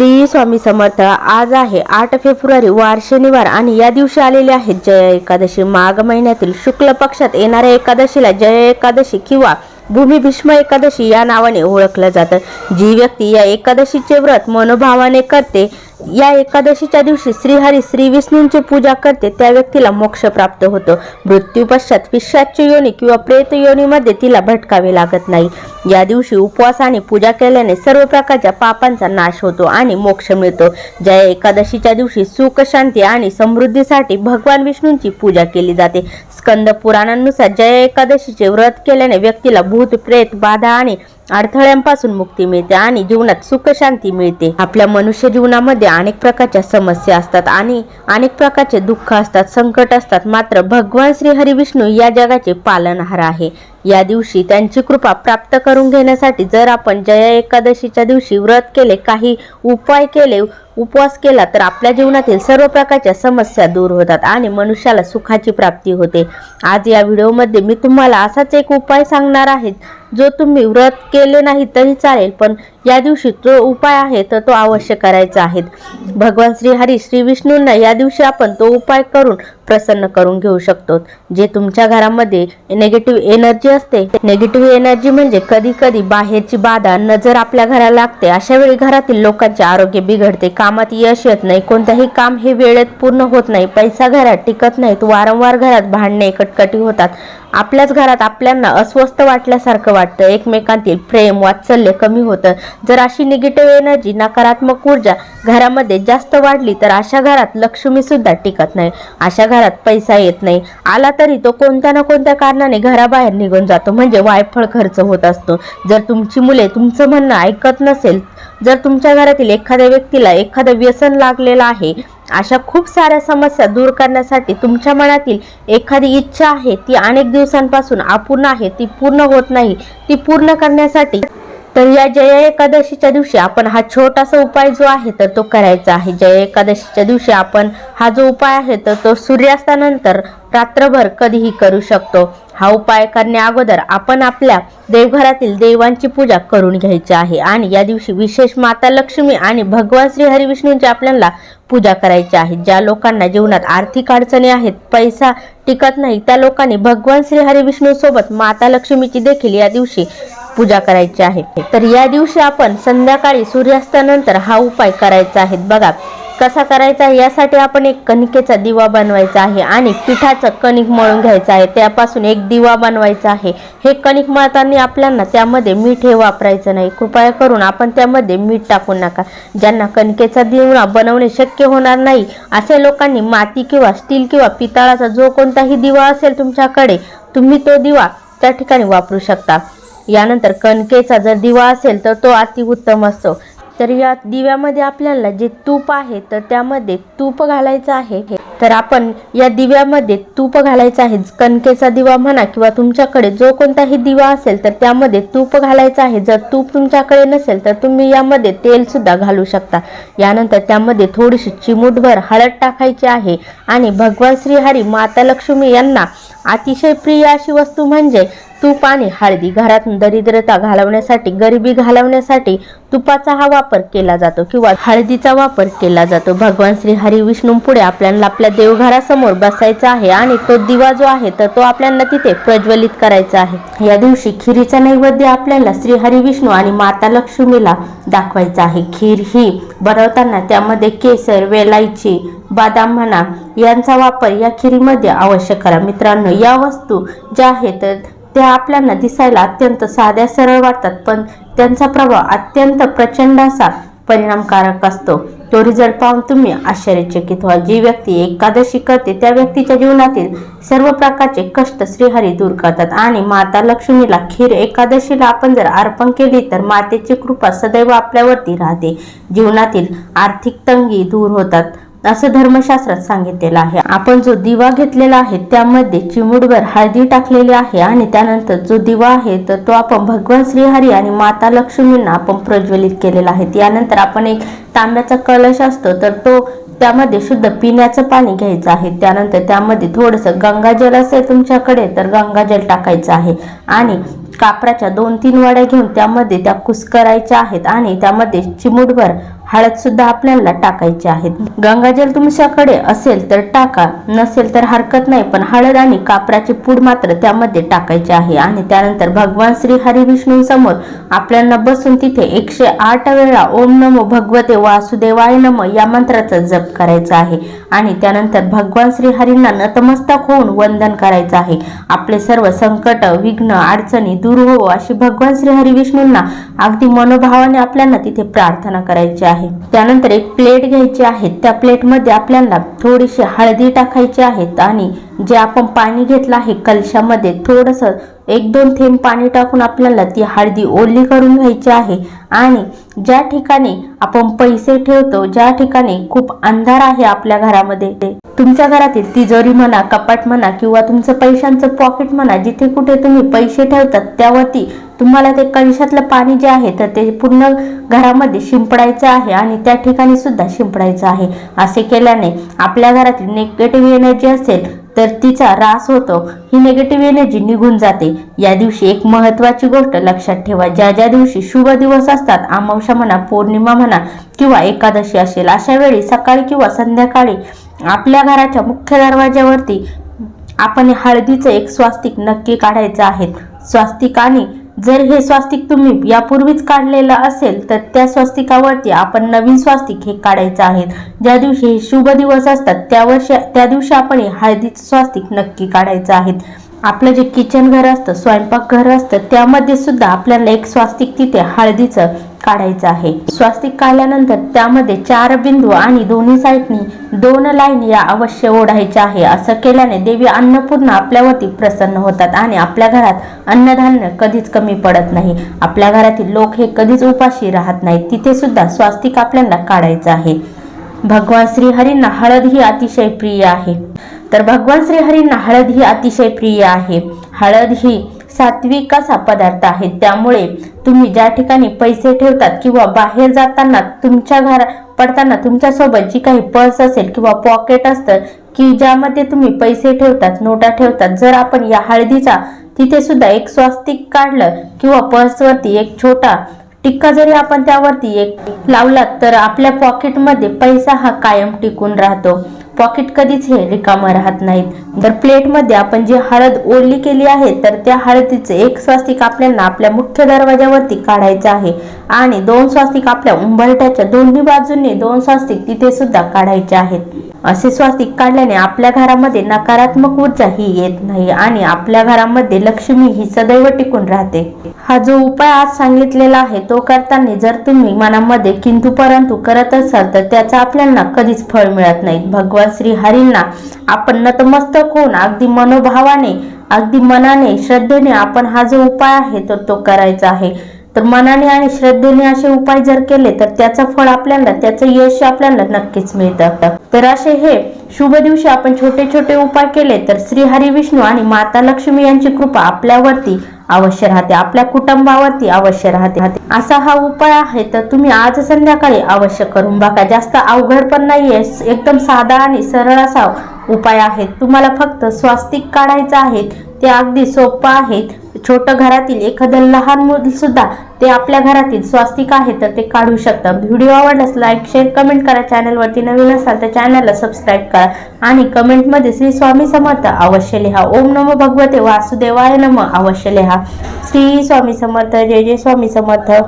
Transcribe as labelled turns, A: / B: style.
A: श्री स्वामी समर्थ आज आहे आठ फेब्रुवारी वार शनिवार आणि या दिवशी आलेले आहेत जय एकादशी. माघ महिन्यातील शुक्ल पक्षात येणाऱ्या एकादशीला जय एकादशी किंवा भूमी भीष्म एकादशी या नावाने ओळखलं जातं. जी व्यक्ती या एकादशीचे व्रत मनोभावाने करते या एकादशीच्या दिवशी श्रीहरी श्री विष्णूंची पूजा करते त्या व्यक्तीला मोक्ष प्राप्त होतो. मृत्यूपश्चात पिशाच्य योनी किंवा प्रेत योनीमध्ये तिला भटकावे लागत नाही. या दिवशी उपवास आणि पूजा केल्याने सर्व प्रकारच्या पापांचा नाश होतो आणि मोक्ष मिळतो. जया एकादशीच्या दिवशी सुख शांती आणि समृद्धीसाठी भगवान विष्णूंची पूजा केली जाते. स्कंद पुराणांनुसार जया एकादशीचे व्रत केल्याने व्यक्तीला भूत प्रेत बाधा आणि अडथळ्यांपासून मुक्ती मिळते आणि जीवनात सुख शांती मिळते. आपल्या मनुष्य जीवनामध्ये अनेक प्रकारच्या समस्या असतात आणि अनेक प्रकारचे दुःख असतात संकट असतात. मात्र भगवान श्री हरिविष्णू या जगाचे पालनहार आहे. या दिवशी त्यांची कृपा प्राप्त करून घेण्यासाठी जर आपण जया एकादशीच्या दिवशी व्रत केले काही उपाय केले उपवास केला तर आपल्या जीवनातील सर्व प्रकारच्या समस्या दूर होतात आणि मनुष्याला सुखाची प्राप्ती होते. आज या व्हिडिओमध्ये मी तुम्हाला असाच एक उपाय सांगणार आहे. जो तुम्ही व्रत केले नाही तरी चालेल पण या दिवशी जो उपाय आहे तर तो अवश्य करायचा आहे. भगवान श्री हरी श्री विष्णूंना या दिवशी आपण तो उपाय करून प्रसन्न करून घेऊ शकतो. जे तुमच्या घरामध्ये नेगेटिव्ह एनर्जी असते नेगेटिव्ह एनर्जी म्हणजे कधी कधी बाहेरची बाधा नजर आपल्या घराला लागते. अशा वेळी घरातील लोकांचे आरोग्य बिघडते कामात यश येत नाही कोणतंही काम हे वेळेत पूर्ण होत नाही पैसा घरात टिकत नाहीत वारंवार घरात भांडणे कटकटी होतात. आपल्याच घरात आपल्यांना अस्वस्थ वाटल्यासारखं वाटतं एकमेकांतील प्रेम वात्सल्य कमी होतं. जर अशी निगेटिव्ह एनर्जी नकारात्मक ऊर्जा घरामध्ये जास्त वाढली तर अशा घरात लक्ष्मी सुद्धा टिकत नाही. अशा घरात घरात पैसा येत नाही. आला तरी तो कोणत्या ना कोणत्या कारणाने घराबाहेर निघून जातो. म्हणजे वायफळ खर्च होत असतो. जर तुमची मुले तुमचं म्हणणं ऐकत नसेल जर तुमच्या घरातील एखाद्या व्यक्तीला एखादं व्यसन लागलेलं आहे अशा खूप साऱ्या समस्या दूर करण्यासाठी तुमच्या मनातील एखादी इच्छा आहे ती अनेक दिवसांपासून अपूर्ण आहे ती पूर्ण होत नाही ती पूर्ण करण्यासाठी तर या जया एकादशीच्या दिवशी आपण हा छोटासा उपाय जो आहे तर तो करायचा आहे. जया एकादशीच्या दिवशी आपण हा जो उपाय आहे तर तो सूर्यास्तानंतर रात्रभर कधीही करू शकतो. हा उपाय करण्या अगोदर आपण आपल्या देवघरातील देवांची पूजा करून घ्यायची आहे. आणि या दिवशी विशेष माता लक्ष्मी आणि भगवान श्री हरिविष्णूंची आपल्याला पूजा करायची आहे. ज्या लोकांना जीवनात आर्थिक अडचणी आहेत पैसा टिकत नाही त्या लोकांनी भगवान श्री हरिविष्णू सोबत माता लक्ष्मीची देखील या दिवशी पूजा करायची आहे. तर या दिवशी आपण संध्याकाळी सूर्यास्तानंतर हा उपाय करायचा आहे. बघा कसा करायचा आहे? यासाठी आपण एक कणिकेचा दिवा बनवायचा आहे आणि पिठाचं कणिक मळून घ्यायचं आहे. त्यापासून एक दिवा बनवायचा आहे. हे कणिक मळताना आपल्याला त्यामध्ये मीठ हे वापरायचं नाही. कृपया करून आपण त्यामध्ये मीठ टाकू नका. ज्यांना कणकेचा दिवा बनवणे शक्य होणार नाही असे लोकांनी माती किंवा स्टील किंवा पितळाचा जो कोणताही दिवा असेल तुमच्याकडे तुम्ही तो दिवा त्या ठिकाणी वापरू शकता. यानंतर कणकेचा जर दिवा असेल तर तो अतिउत्तम असतो. तर या दिव्यामध्ये आपल्याला जे तूप आहे तर त्यामध्ये तूप घालायचं आहे. तर आपण या दिव्यामध्ये तूप घालायचं आहे. कणकेचा दिवा म्हणा किंवा तुमच्याकडे जो कोणताही दिवा असेल तर त्यामध्ये तूप घालायचं आहे. जर तूप तुमच्याकडे नसेल तर तुम्ही यामध्ये तेलसुद्धा घालू शकता. यानंतर त्यामध्ये थोडीशी चिमूटभर हळद टाकायची आहे आणि भगवान श्रीहरी माता लक्ष्मी यांना अतिशय प्रिय अशी वस्तू म्हणजे तूप आणि हळदी. घरात दरिद्रता घालवण्यासाठी गरिबी घालवण्यासाठी तुपाचा हा वापर केला जातो किंवा हळदीचा वापर केला जातो. भगवान श्री हरी विष्णू पुढे आपल्याला आपल्या देवघरासमोर बसायचा आहे आणि तो दिवा जो आहे तर तो आपल्याला तिथे प्रज्वलित करायचा आहे. या दिवशी खिरीचा नैवेद्य आपल्याला श्री हरी विष्णू आणि माता लक्ष्मीला दाखवायचा आहे. खीर ही बनवताना त्यामध्ये केसर वेलायची बदाम म्हणा यांचा वापर या खिरीमध्ये अवश्य करा. मित्रांनो या वस्तू ज्या आहेत त्या आपल्याला दिसायला अत्यंत साध्या सरळ वाटतात पण त्यांचा प्रभाव अत्यंत प्रचंड असा परिणामकारक असतो. तो रिझल्ट पाहून तुम्ही आश्चर्यचकित व्हा. जी व्यक्ती एकादशी करते त्या व्यक्तीच्या जीवनातील सर्व प्रकारचे कष्ट श्रीहरी दूर करतात. आणि माता लक्ष्मीला खीर एकादशीला आपण जर अर्पण केली तर मातेची कृपा सदैव आपल्यावरती राहते. जीवनातील आर्थिक तंगी दूर होतात. असं धर्मशास्त्रात सांगितलेलं आहे. आपण जो दिवा घेतलेला आहे त्यामध्ये चिमुडभर हळदी टाकलेली आहे आणि त्यानंतर जो दिवा आहे तर तो आपण भगवान श्रीहरी आणि माता लक्ष्मींना आपण प्रज्वलित केलेला आहे. यानंतर आपण एक तांब्याचा कलश असतो तर तो त्यामध्ये शुद्ध पिण्याचं पाणी घ्यायचं आहे. त्यानंतर त्यामध्ये थोडंसं गंगाजल असेल तुमच्याकडे तर गंगाजल टाकायचं आहे. आणि कापराच्या दोन तीन वड्या घेऊन त्यामध्ये त्या कुस्करायच्या आहेत आणि त्यामध्ये चिमुटभर हळद सुद्धा आपल्याला टाकायची आहेत. गंगाजल तुमच्याकडे असेल तर टाका नसेल तर हरकत नाही पण हळद आणि कापराची पूड मात्र त्यामध्ये टाकायची आहे. आणि त्यानंतर भगवान श्री हरी विष्णू समोर आपल्याला बसून तिथे एकशे आठ वेळा ओम नमो भगवते वासुदेवाय नम या मंत्राचा जप करायचा आहे. आणि त्यानंतर भगवान श्री हरींना नतमस्तक होऊन वंदन करायचं आहे. आपले सर्व संकट विघ्न अडचणी दूर होवो अशी भगवान श्री हरी विष्णूंना अगदी मनोभावाने आपल्याला तिथे प्रार्थना करायची आहे. त्यानंतर एक प्लेट घ्यायची आहे. त्या प्लेटमध्ये आपल्याला थोडीशी हळदी टाकायची आहेत आणि जे आपण पाणी घेतलं आहे कलशामध्ये थोडंसं एक दोन थेंब पाणी टाकून आपल्याला ती हळदी ओली करून घ्यायची आहे. आणि ज्या ठिकाणी आपण पैसे ठेवतो ज्या ठिकाणी खूप अंधार आहे आपल्या घरामध्ये तुमच्या घरातील तिजोरी म्हणा कपाट म्हणा किंवा तुमचं पैशांचं पॉकेट म्हणा जिथे कुठे तुम्ही पैसे ठेवतात त्यावरती तुम्हाला ते कलशातलं पाणी जे आहे तर ते पूर्ण घरामध्ये शिंपडायचं आहे आणि त्या ठिकाणी सुद्धा शिंपडायचं आहे. असे केल्याने आपल्या घरातील निगेटिव्ह एनर्जी असेल तर तिचा रास होतो. ही निगेटिव्ह एनर्जी निघून जाते. या दिवशी एक महत्वाची गोष्ट लक्षात ठेवा. ज्या ज्या दिवशी शुभ दिवस असतात अमावस्या म्हणा पौर्णिमा म्हणा किंवा एकादशी असेल अशा वेळी सकाळी किंवा संध्याकाळी आपल्या घराच्या मुख्य दरवाज्यावरती आपण हे हळदीचं एक स्वास्तिक नक्की काढायचं आहे. स्वास्तिक आणि जर हे स्वास्तिक तुम्ही यापूर्वीच काढलेलं असेल तर त्या स्वास्तिकावरती आपण नवीन स्वास्तिक हे काढायचं आहे. ज्या दिवशी हे शुभ दिवस असतात त्या वर्षी त्या दिवशी आपण हे हळदीचं स्वास्तिक नक्की काढायचं आहे. आपलं जे किचन घर असतं स्वयंपाक घर असतं त्यामध्ये सुद्धा आपल्याला एक स्वास्तिक तिथे हळदीचं काढायचं आहे. स्वास्तिक काढल्यानंतर त्यामध्ये चार बिंदू आणि दोन्ही साईडनी दोन लाईन या अवश्य ओढायच्या आहे. असं केल्याने देवी अन्नपूर्णा आपल्यावरती प्रसन्न होतात आणि आपल्या घरात अन्नधान्य कधीच कमी पडत नाही. आपल्या घरातील लोक हे कधीच उपाशी राहत नाहीत. तिथे सुद्धा स्वास्तिक आपल्याला काढायचं आहे. भगवान श्रीहरींना हळद ही अतिशय प्रिय आहे. तर भगवान श्रीहरींना हळद ही अतिशय प्रिय आहे. हळद ही सात्विक असा पदार्थ आहे. त्यामुळे तुम्ही ज्या ठिकाणी पैसे ठेवतात किंवा बाहेर जाताना तुमच्या घर पडताना तुमच्यासोबत जी काही पर्स असेल किंवा पॉकेट असतं की ज्यामध्ये तुम्ही पैसे ठेवतात नोटा ठेवतात जर आपण या हळदीचा तिथे सुद्धा एक स्वास्तिक काढलं किंवा पर्सवरती एक छोटा टिक्का जरी आपण त्यावरती एक लावलात तर आपल्या पॉकेटमध्ये पैसा हा कायम टिकून राहतो. पॉकेट कधीच हे रिकामं राहत नाहीत. जर प्लेटमध्ये आपण जी हळद ओढली केली आहे तर त्या हळदीचे एक स्वास्तिक आपल्याला आपल्या मुख्य दरवाजावरती काढायचं आहे आणि दोन स्वास्तिक आपल्या उंबरट्याच्या दोन्ही बाजूंनी दोन स्वास्तिक तिथे सुद्धा काढायचे आहेत. असे स्वास्तिक काढल्याने आपल्या घरामध्ये नकारात्मक ऊर्जा ही येत नाही आणि आपल्या घरामध्ये लक्ष्मी ही सदैव टिकून राहते. हा जो उपाय आज सांगितलेला आहे तो करताना जर तुम्ही मनामध्ये किंतु परंतु करत असाल तर त्याचा आपल्याला कधीच फळ मिळत नाही. भगवान श्री हरींना. आपण नतमस्तक होऊन अगदी मनोभावाने अगदी मनाने श्रद्धेने आपण हा जो उपाय आहे तर तो करायचा आहे. तर मनाने आणि श्रद्धेने असे उपाय जर केले तर त्याचं फळ आपल्याला त्याचं यश आपल्याला नक्कीच मिळतं. तर असे हे शुभ दिवशी आपण छोटे छोटे उपाय केले तर श्री हरी विष्णू आणि माता लक्ष्मी यांची कृपा आपल्यावरती अवश्य राहते. आपल्या कुटुंबावरती अवश्य राहते. असा हा उपाय आहे तर तुम्ही आज संध्याकाळी अवश्य करून बघा. जास्त अवघड पण नाहीये एकदम साधा आणि सरळ असा उपाय आहे. तुम्हाला फक्त स्वास्तिक काढायचं आहे ते अगदी सोपं आहे. छोटं घरातील एखादं लहान मुल सुद्धा ते आपल्या घरातील स्वास्तिक आहे तर ते काढू शकतं. व्हिडिओ आवडल्यास लाईक शेअर कमेंट करा. चॅनलवरती नवीन असाल तर चॅनलला सबस्क्राईब करा. आणि कमेंटमध्ये श्री स्वामी समर्थ अवश्य लिहा. ओम नमो भगवते वासुदेवाय नम. अवश्य लिहा. श्री स्वामी समर्थ. जय जय स्वामी समर्थ.